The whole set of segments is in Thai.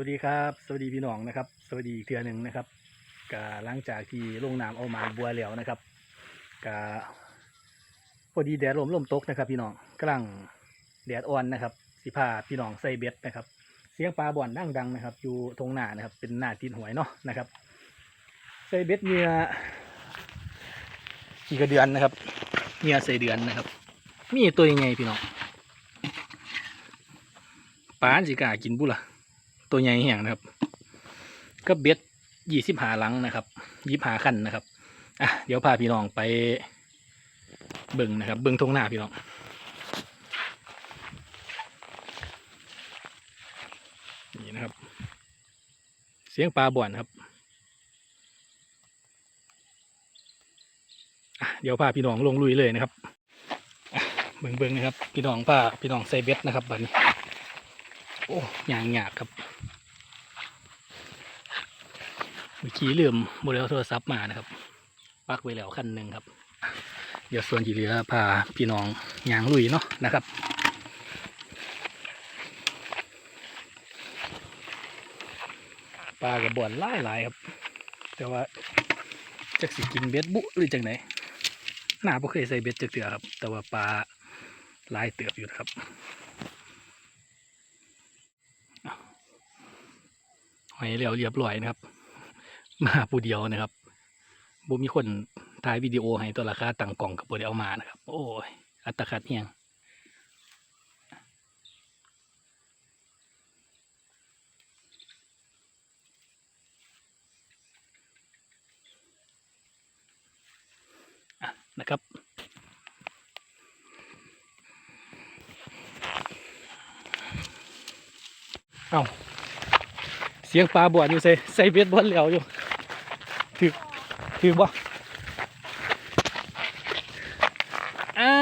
วัสดีครับสวัสดีพี่น้องนะครับ สวัสดีอีกเทือหนึ่งนะครับกาหลังจากที่ลงน้ำเอามาบัวแล้วนะครับกาพอดีแดดลมลมตกนะครับ พี่น้องกำลังแดดอ่อนนะครับ สิพาพี่น้องใส่เบ็ดนะครับ เสียงปลาบ่อนดังดังนะครับ อยู่ตรงหน้านะครับ เป็นหน้าตีนหวยเนาะนะครับใส่เบ็ดเหงื่อขี่กระเดือนนะครับเหงื่อใส่เดือนนะครับ มีตัวยังไงพี่น้องปลาสิกากินบุล่ะ ตัวใหญ่แห้งนะครับ ก็เบ็ดยี่สิบหาหลังนะครับยี่หาขั้นนะครับอะเดี๋ยวพาพี่น้องไปเบิ่งนะครับ เบิ่งทงหน้าพี่น้องนี่นะครับ เสียงปลาบ่อนครับเดี๋ยวพาพี่น้องลงลุยเลยนะครับเบิ่งเบิ่งนะครับ พี่น้องพาพี่น้องใส่เบ็ดนะครับบัดนี้ โอ้ยางยากครับ เมื่อกี้ลืมบริเอาโทรศัพท์มานะครับ ปักไว้แล้วคันหนึ่งครับ เดี๋ยวส่วนที่เหลือพาพี่น้องยางลุยเนาะนะครับปลากระบอนหลายหลายครับ แต่ว่าจักสิกินเบ็ดบุหรือจังไหนหน้าบ่เคยใส่เบ็ดจักเถื่อครับ แต่ว่าปลาลายเติบอยู่นะครับหอยเหลียวเรียบร้อยนะครับ มาผู้เดียวนะครับบ่มีคนถ่ายวิดีโอให้ตัวราคาต่างกล่องกับบ่ได้เอามานะครับ โอ้ยอัตคัดเฮียงอะนะครับเอาเสียงปลาบ่อนอยู่ใส่ใส่เบ็ดบอลแล้วอยู่ คือบ่อ้า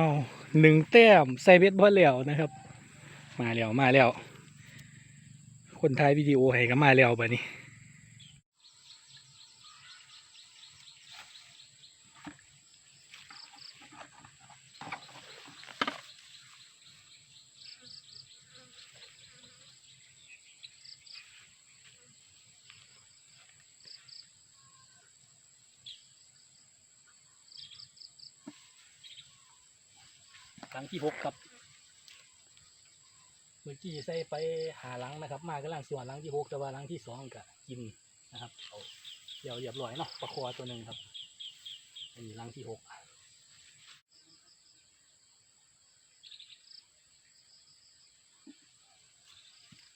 วหนึ่งแต้มใส่เบ็ดบอลแล้วนะครับ มาแล้วมาแล้ว คนถ่ายวิดีโอให้ก็มาแล้วบัดนี้ ที่หกครับ เมื่อกี้ใส่ไปหาหลังนะครับ มากำลังส่วนหลังที่หกแต่ว่าหลังที่สองก็กินนะครับเอาเดี๋ยวเรียบร้อยเนาะประคอตัวหนึ่งครับอันนี้หลังที่หก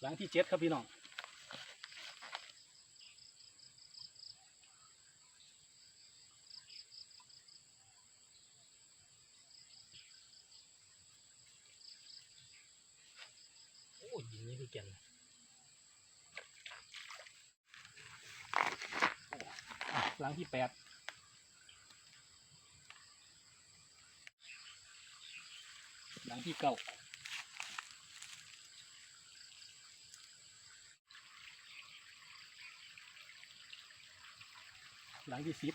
หลังที่เจ็ดครับพี่น้องโอ้ยยิงนี่ คือแก่นหลังที่แปดหลังที่เก้าหลังที่สิบ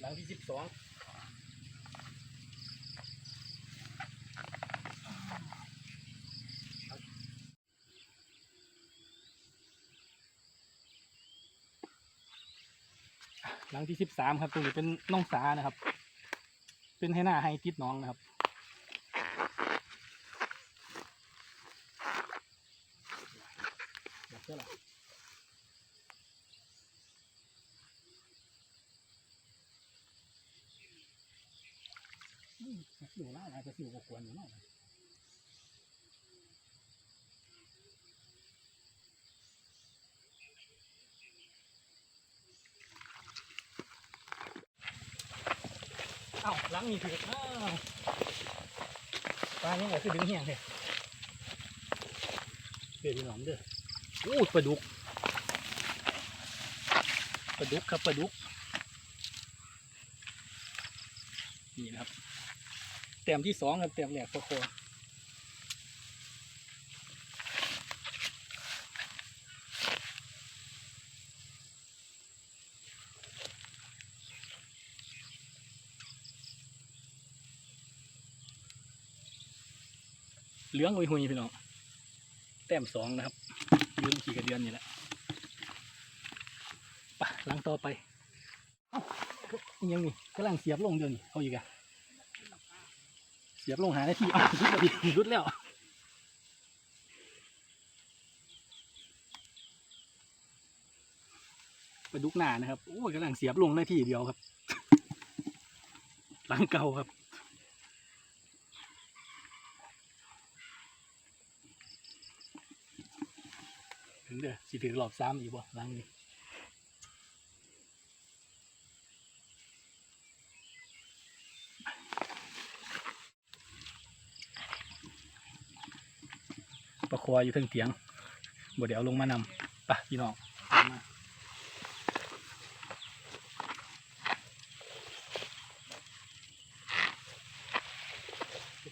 หลังที่ สิบสองหลังที่สิบสามครับตรงนี้เป็นน้องสานะครับ เป็นให้หน้าให้ติดน้องนะครับเดี๋ยวเชื่อละ อืมกระสิ คิวก็ควรอยู่เนาะเอ้าล้างมีถูกอ้าวปลาเนี่ยคือดึงเหี้ยงเลยเดี๋ยวพี่น้องเด้ออู้ปลาดุกปลาดุกครับปลาดุก ต็มที่สองครับเต็มแหลกโคโคเหลืองหุยหุพี่น้องแต้มสองนะครับเหลืองขี่กระเดือนนี่แหละปะหลังต่อไปยังมีกำลังเสียบลงเดือยนี้เอาอีกอะ สียบลงหาหน้ที่อ้าวรุดแล้วดิรุดแล้วไปดุกหน้านะครับโอ้ยกำลังเสียบลงหน้ที่เดียวครับ หลังเก่าครับถึงเด้อสิถึงรอบสามอีกบ่หลังนี้ประค ออยู่เทั้งเตียงบ่เดี๋ยวเอาลงมานำไปะพี่น้องเอามา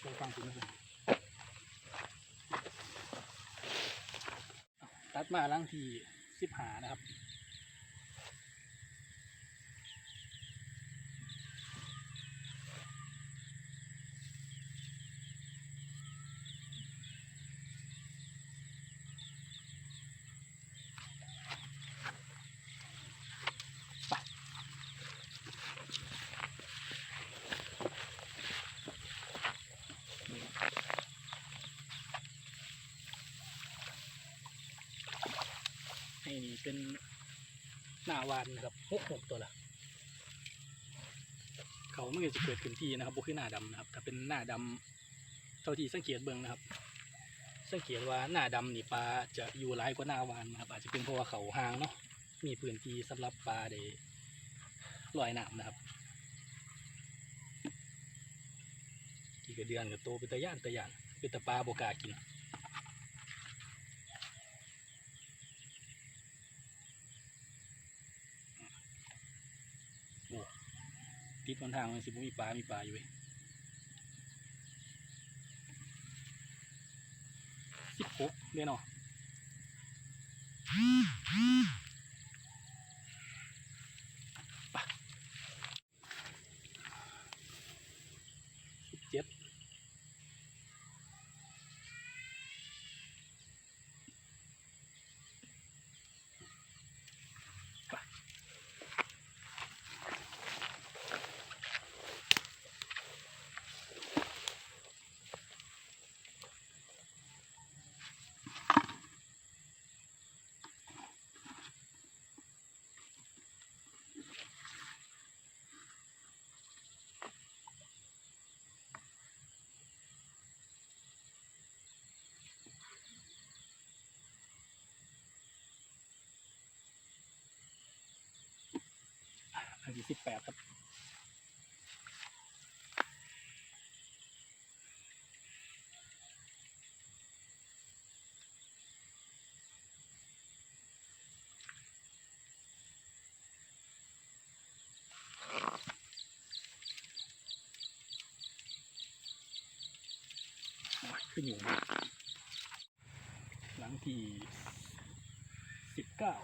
ไปฟังคุณนะครับตัดมาลังที่สิบหานะครับ ให้เป็นหน้าวานนะครับหกหกตัวละเขาไม่เคยจะเกิดขึ้นที่นะครับบุคือหน้าดำนะครับถ้าเป็นหน้าดำเท่าที่สังเกตเบื้องนะครับ สังเกตว่าหน้าดำนี่ปลาจะอยู่หลายกว่าหน้าวานนะครับ อาจจะเป็นเพราะว่าเขาห่างเนาะมีพื้นที่สำหรับปลาได้ลอยน้ำนะครับกี่กระเดือนกับโตเป็นตะย่านตะย่านเป็นตะปลาโบกากิน ติดบนทางมันสิบุมีปลา มีปลาอยู่เว้ยสิบหกเดือนเนาะ อันที่สิบแปดครับขึ้นอยู่หลังที่สิบเก้า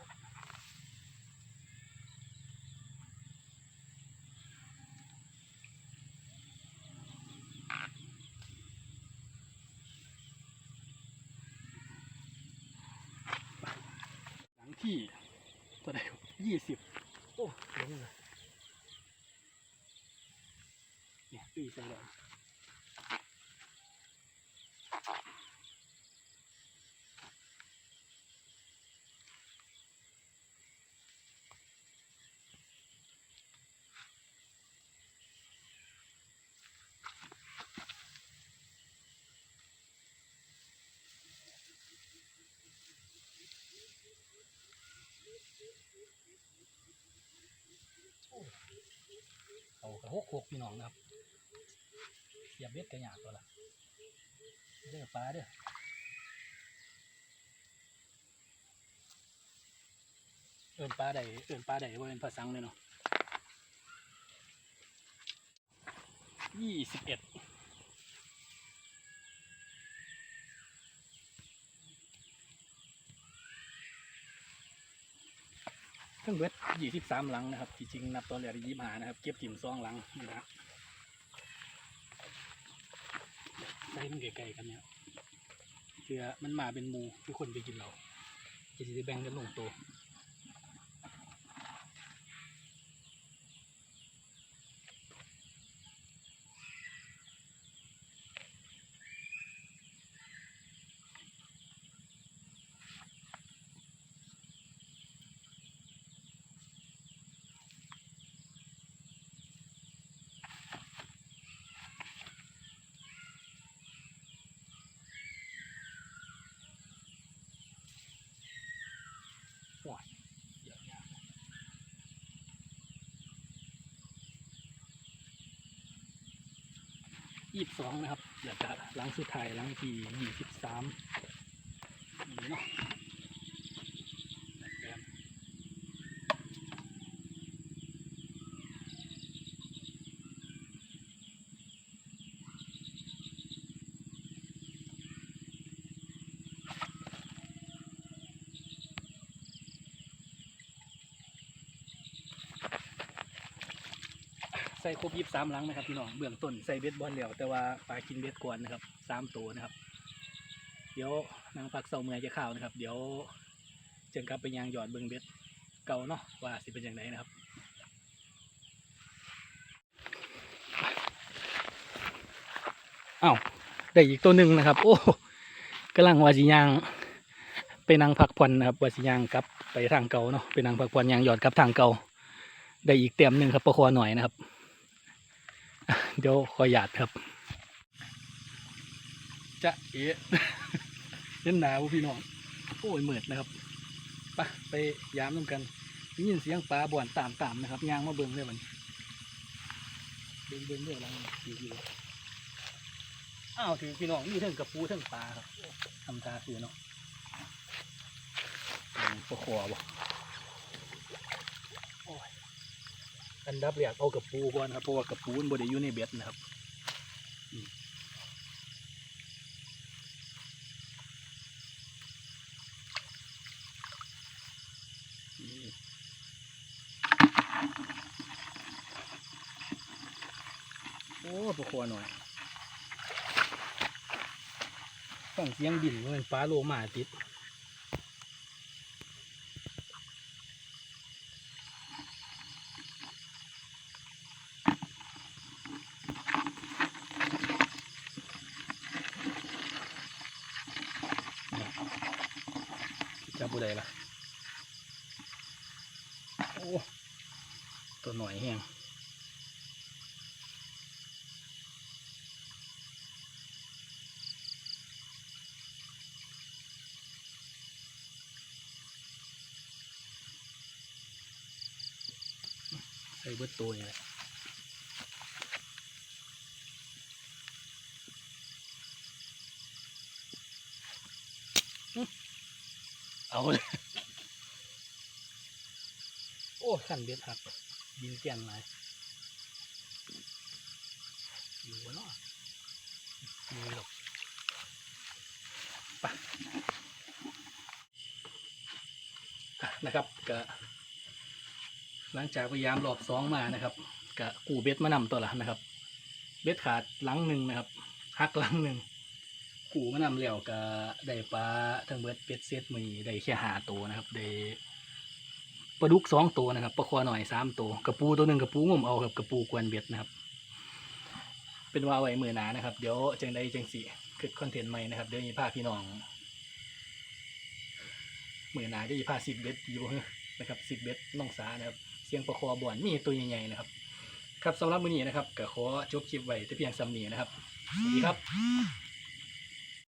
ที่ตัวใดยี่สิบโอ้ลงเลยเนี่ยปีใส่เล เอากระหกหกพี่น้องนะครับเสียบเบ็ดกระหยาตัวละเด้อปลาเด้อเอินปลาใดเอินปลาใดว่าเป็นภาษาอังเลยเนาะยี่สิบเอ็ด เครื่องเบ็ดยี่สิบสามหลังนะครับ ที่จริงนับตอนแรกยี่สิบห้านะครับ เก็บถิ่มซองหลังนี่นะครับได้มันไกลๆกันเนี่ยเพื่อมันมาเป็นมูทุกคนไปกินเราจะได้แบ่งกันลงตัวห่วยเยอะแยะ ยี่สิบสองนะครับเดี๋ยวจะหลังสุดท้ายหลังที่ยี่สิบสามนี่เนาะแบบ ใส่ครบยีิบสามลังนะครับพี่น้องเบื้องต้นใส่เบ็ดบอลแล้วแต่ว่าปลากินเบ็ดก่อนนะครับสามตัวนะครับ เดี๋ยวนางพักเสาเมื่อยจะข่าวนะครับ เดี๋ยวเจงกลับไปยางหยอดเบื้องเบ็ดเก่าเนาะว่าสิเป็นอย่างไรนะครับอ้าวได้อีกตัวหนึ่งนะครับ โอ้กำลังวาสิยางไปนั่งพักผ่อนนะครับวาสิยางกลับไปทางเก่าเนาะไปนั่งพักผ่อนยางหยอดกลับทางเก่าได้อีกเต็มหนึ่งครับประคอหน่อยนะครับ เดี๋ยวขอหยาดครับ จะเอะเล่นหนาวพี่น้องโอ้ยเหมือดนะครับไปไปยามน้ำกันได้ยินเสียงปลาบ่อนตามตามนะครับยางมาเบิ่งเลยมันเบิ่งเบิ่งเรื่องอะไรอยู่อยู่อ้าวถือพี่น้องมีเทั้งกระปูเทั้งปลาครับทำตาคือเนาะอืมประคอบ่ อันดับแรกเอากับปูก่อนครับเพราะว่ากับปูมันบไดอยู่ในเบ็ดนะครับอืมนี่โอ้ปลาคอหน่อยฟังเสียงบินเหมือนปลาโลมาติด จับบุได้ละโอ้ ตัวหน่อยแห้งใส่ เบิดตัวนี่แหละเอาเลยโอ้ขันเบ็ดหักยิงเกียนหลอยู่วะเนาะอยู่หรอกปะนะครับก็ หลังจากพยายามรอบสองมานะครับกะกูเบ็ดมานำตัวละนะครับ เบ็ดขาดหลังหนึ่งนะครับหักหลังหนึ่งกูมานำแล้วก็ได้ปลาทั้งเบิดเป็ดเซตมีได้แค่หาตัวนะครับได้ปลาดุกสองตัวนะครับปลาคอหน่อยสามตัวกระปูตัวหนึ่งกระปูงมเอาครับกระปูกวนเบ็ดนะครับ เป็นว่าไว้มือหนานะครับ เดี๋ยวจังใดจังสี่คือคอนเทนต์ใหม่นะครับ เดี๋ยวมีพาพี่น้องมือหนาจะมีพาสิบเบ็ดอยู่นะครับสิบเบ็ดน้องสานะครับ สียงประคอบ่อนมีตัวใหญ่ๆนะครับ ครับสำหรับมื้อนี้นะครับก็ขอจบคลิปไว้แต่เพียงสำนีนะครับสวัสดีครับ